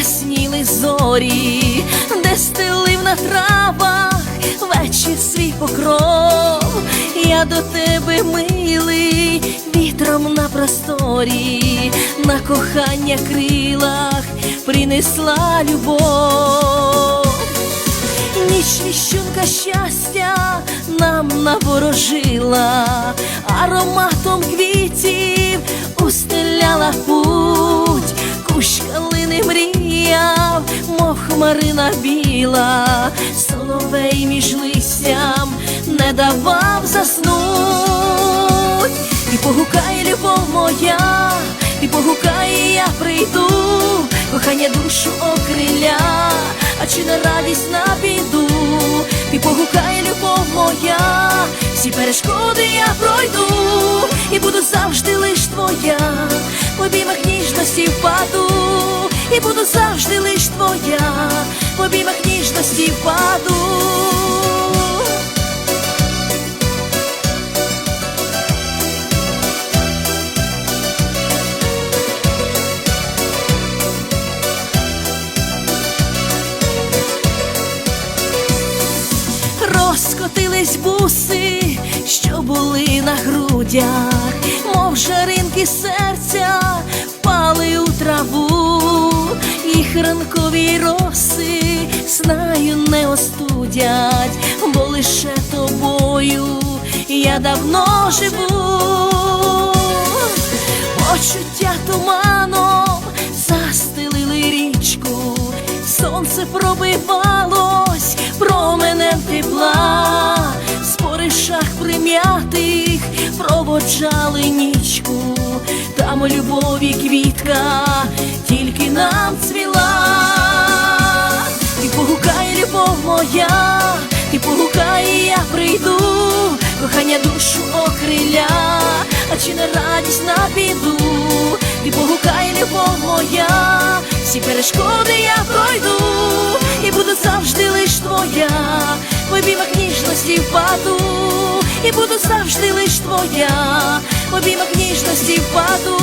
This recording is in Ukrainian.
просторі, де стелив на травах вечір свій покров. Я до тебе милий, вітром на просторі, на кохання крилах принесла любов. Ніч віщунка щастя нам наворожила, ароматом квітів устеляла путь, мов хмарина біла, соловей між листям не давав заснуть. Ти погукай, любов моя, ти погукай, я прийду, кохання душу окриля, а чи на радість на біду, ти погукай, любов моя, всі перешкоди я пройду, і буду завжди лиш твоя, в обіймах ніжності впаду, і буду завжди Розкотились буси, що були на грудях, мов жаринки серця впали у траву, їх ранкові роси знаю не остудять, бо лише тобою я давно живу. Почуття туманом застелили річку, сонце пробивалось променем тепла, спори шах прим'ятих проводжали нічку, там у любові квітка тільки нам цвіла. Ти погукай, любов моя, ти погукай, я прийду, кохання душу окриля, а чи на радість на біду, ти погукай, любов моя, всі перешкоди я пройду, і буду завжди лиш твоя, в обіймах ніжності впаду, і буду завжди лиш твоя, в обіймах ніжності впаду.